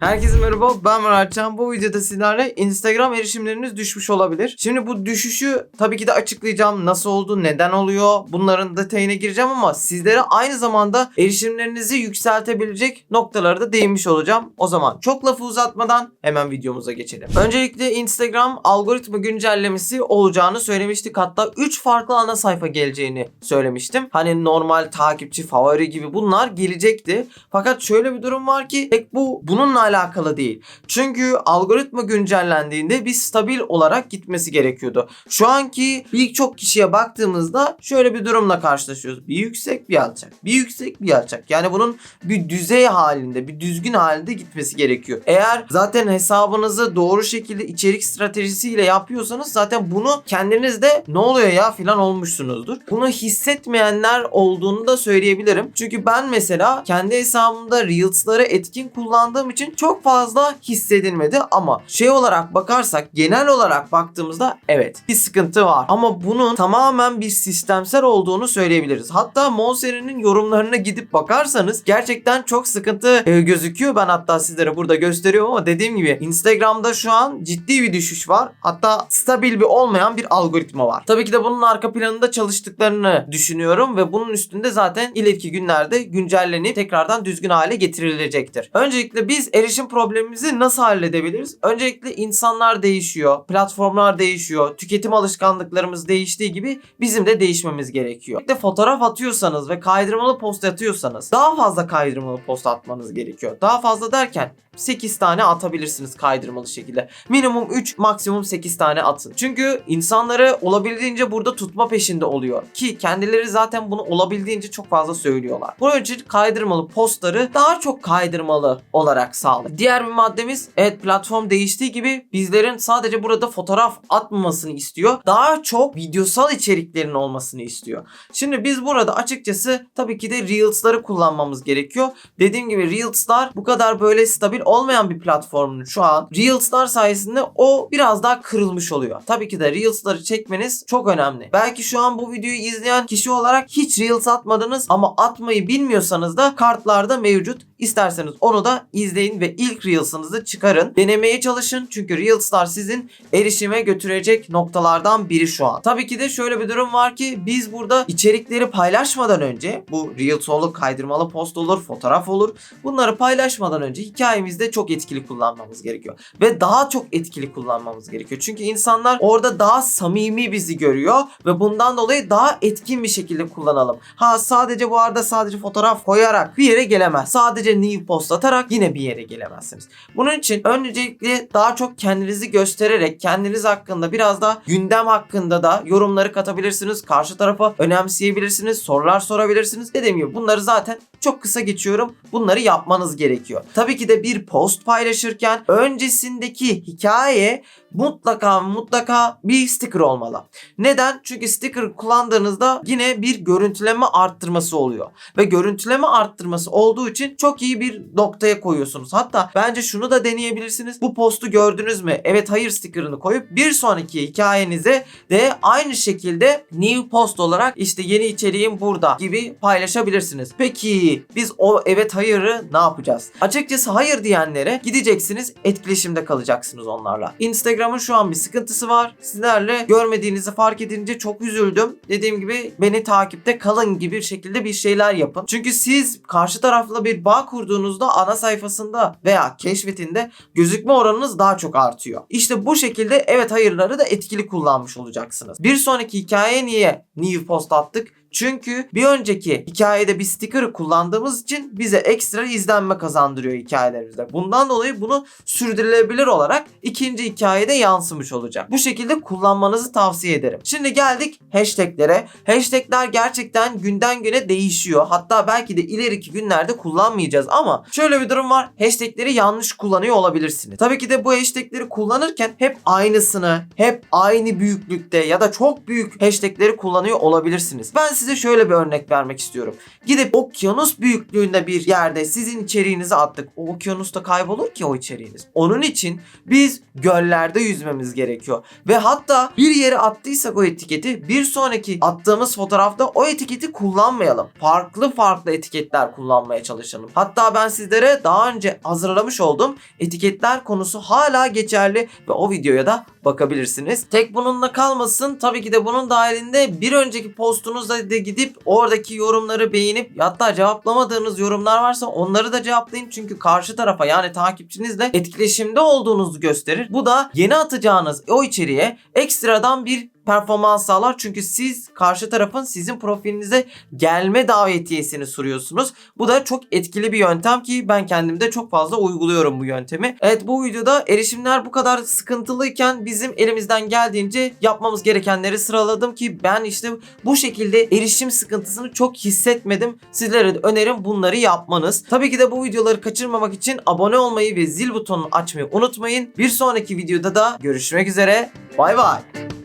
Herkese merhaba ben Muratcan. Bu videoda sizlerle Instagram erişimleriniz düşmüş olabilir. Şimdi bu düşüşü tabii ki de açıklayacağım. Nasıl oldu, neden oluyor bunların detayına gireceğim ama sizlere aynı zamanda erişimlerinizi yükseltebilecek noktalara da değinmiş olacağım. O zaman çok lafı uzatmadan hemen videomuza geçelim. Öncelikle Instagram algoritma güncellemesi olacağını söylemiştik. Hatta 3 farklı ana sayfa geleceğini söylemiştim. Hani normal takipçi, favori gibi bunlar gelecekti. Fakat şöyle bir durum var ki tek bu bununla alakalı değil. Çünkü algoritma güncellendiğinde bir stabil olarak gitmesi gerekiyordu. Şu anki birçok kişiye baktığımızda şöyle bir durumla karşılaşıyoruz. Bir yüksek bir alçak. Bir yüksek bir alçak. Yani bunun bir düzey halinde, bir düzgün halinde gitmesi gerekiyor. Eğer zaten hesabınızı doğru şekilde içerik stratejisiyle yapıyorsanız zaten bunu kendiniz de ne oluyor ya filan olmuşsunuzdur. Bunu hissetmeyenler olduğunu da söyleyebilirim. Çünkü ben mesela kendi hesabımda Reels'ları etkin kullandığım için çok fazla hissedilmedi ama şey olarak bakarsak genel olarak baktığımızda evet bir sıkıntı var. Ama bunun tamamen bir sistemsel olduğunu söyleyebiliriz. Hatta Monser'in yorumlarına gidip bakarsanız gerçekten çok sıkıntı e, gözüküyor. Ben hatta sizlere burada gösteriyorum ama dediğim gibi Instagram'da şu an ciddi bir düşüş var. Hatta stabil bir olmayan bir algoritma var. Tabii ki de bunun arka planında çalıştıklarını düşünüyorum ve bunun üstünde zaten ileriki günlerde güncellenip tekrardan düzgün hale getirilecektir. Öncelikle biz erişim problemimizi nasıl halledebiliriz? Öncelikle insanlar değişiyor, platformlar değişiyor, tüketim alışkanlıklarımız değiştiği gibi bizim de değişmemiz gerekiyor. Bir de fotoğraf atıyorsanız ve kaydırmalı post atıyorsanız daha fazla kaydırmalı post atmanız gerekiyor. Daha fazla derken 8 tane atabilirsiniz kaydırmalı şekilde. Minimum 3, maksimum 8 tane atın. Çünkü insanları olabildiğince burada tutma peşinde oluyor. Ki kendileri zaten bunu olabildiğince çok fazla söylüyorlar. Bunun için kaydırmalı postları daha çok kaydırmalı olarak sağlayın. Diğer bir maddemiz evet platform değiştiği gibi bizlerin sadece burada fotoğraf atmamasını istiyor. Daha çok videosal içeriklerin olmasını istiyor. Şimdi biz burada açıkçası tabii ki de Reels'ları kullanmamız gerekiyor. Dediğim gibi Reels'lar bu kadar böyle stabil olmayan bir platformun şu an Reels'lar sayesinde o biraz daha kırılmış oluyor. Tabii ki de Reels'ları çekmeniz çok önemli. Belki şu an bu videoyu izleyen kişi olarak hiç Reels atmadınız ama atmayı bilmiyorsanız da kartlarda mevcut. İsterseniz onu da izleyin ve ilk Reels'ınızı çıkarın. Denemeye çalışın çünkü Reels'lar sizin erişime götürecek noktalardan biri şu an. Tabii ki de şöyle bir durum var ki biz burada içerikleri paylaşmadan önce bu Reels olur, kaydırmalı post olur, fotoğraf olur. Bunları paylaşmadan önce hikayemizde çok etkili kullanmamız gerekiyor. Ve daha çok etkili kullanmamız gerekiyor. Çünkü insanlar orada daha samimi bizi görüyor ve bundan dolayı daha etkin bir şekilde kullanalım. Ha sadece bu arada sadece fotoğraf koyarak bir yere gelemez. Sadece new post atarak yine bir yere gelemezsiniz. Bunun için öncelikle daha çok kendinizi göstererek kendiniz hakkında biraz da gündem hakkında da yorumları katabilirsiniz. Karşı tarafa önemseyebilirsiniz. Sorular sorabilirsiniz. Dediğim gibi bunları zaten çok kısa geçiyorum. Bunları yapmanız gerekiyor. Tabii ki de bir post paylaşırken öncesindeki hikaye mutlaka mutlaka bir sticker olmalı. Neden? Çünkü sticker kullandığınızda yine bir görüntüleme arttırması oluyor. Ve görüntüleme arttırması olduğu için çok iyi bir noktaya koyuyorsunuz. Hatta bence şunu da deneyebilirsiniz. Bu postu gördünüz mü? Evet hayır stickerını koyup bir sonraki hikayenize de aynı şekilde new post olarak işte yeni içeriğim burada gibi paylaşabilirsiniz. Peki biz o evet hayırı ne yapacağız? Açıkçası hayır diyenlere gideceksiniz etkileşimde kalacaksınız onlarla. Instagram'ın şu an bir sıkıntısı var. Sizlerle görmediğinizi fark edince çok üzüldüm. Dediğim gibi beni takipte kalın gibi bir şekilde bir şeyler yapın. Çünkü siz karşı tarafla bir bağ kurduğunuzda ana sayfasında veya keşfetinde gözükme oranınız daha çok artıyor. İşte bu şekilde evet hayırları da etkili kullanmış olacaksınız. Bir sonraki hikayeye niye new post attık? Çünkü bir önceki hikayede bir sticker kullandığımız için bize ekstra izlenme kazandırıyor hikayelerimizde. Bundan dolayı bunu sürdürülebilir olarak ikinci hikayede yansımış olacak. Bu şekilde kullanmanızı tavsiye ederim. Şimdi geldik hashtaglere. Hashtagler gerçekten günden güne değişiyor. Hatta belki de ileriki günlerde kullanmayacağız ama şöyle bir durum var. Hashtagleri yanlış kullanıyor olabilirsiniz. Tabii ki de bu hashtagleri kullanırken hep aynısını, hep aynı büyüklükte ya da çok büyük hashtagleri kullanıyor olabilirsiniz. Ben size size şöyle bir örnek vermek istiyorum. Gidip okyanus büyüklüğünde bir yerde sizin içeriğinizi attık. O okyanusta kaybolur ki o içeriğiniz. Onun için biz göllerde yüzmemiz gerekiyor. Ve hatta bir yere attıysak o etiketi bir sonraki attığımız fotoğrafta o etiketi kullanmayalım. Farklı farklı etiketler kullanmaya çalışalım. Hatta ben sizlere daha önce hazırlamış olduğum etiketler konusu hala geçerli ve o videoya da bakabilirsiniz. Tek bununla kalmasın. Tabii ki de bunun dahilinde bir önceki postunuzda da gidip oradaki yorumları beğenip hatta cevaplamadığınız yorumlar varsa onları da cevaplayın. Çünkü karşı tarafa yani takipçinizle etkileşimde olduğunuzu gösterir. Bu da yeni atacağınız o içeriğe ekstradan bir performans sağlar. Çünkü siz karşı tarafın sizin profilinize gelme davetiyesini sunuyorsunuz. Bu da çok etkili bir yöntem ki ben kendimde çok fazla uyguluyorum bu yöntemi. Evet bu videoda erişimler bu kadar sıkıntılıyken bizim elimizden geldiğince yapmamız gerekenleri sıraladım ki ben işte bu şekilde erişim sıkıntısını çok hissetmedim. Sizlere de önerim bunları yapmanız. Tabii ki de bu videoları kaçırmamak için abone olmayı ve zil butonunu açmayı unutmayın. Bir sonraki videoda da görüşmek üzere. Bay bay.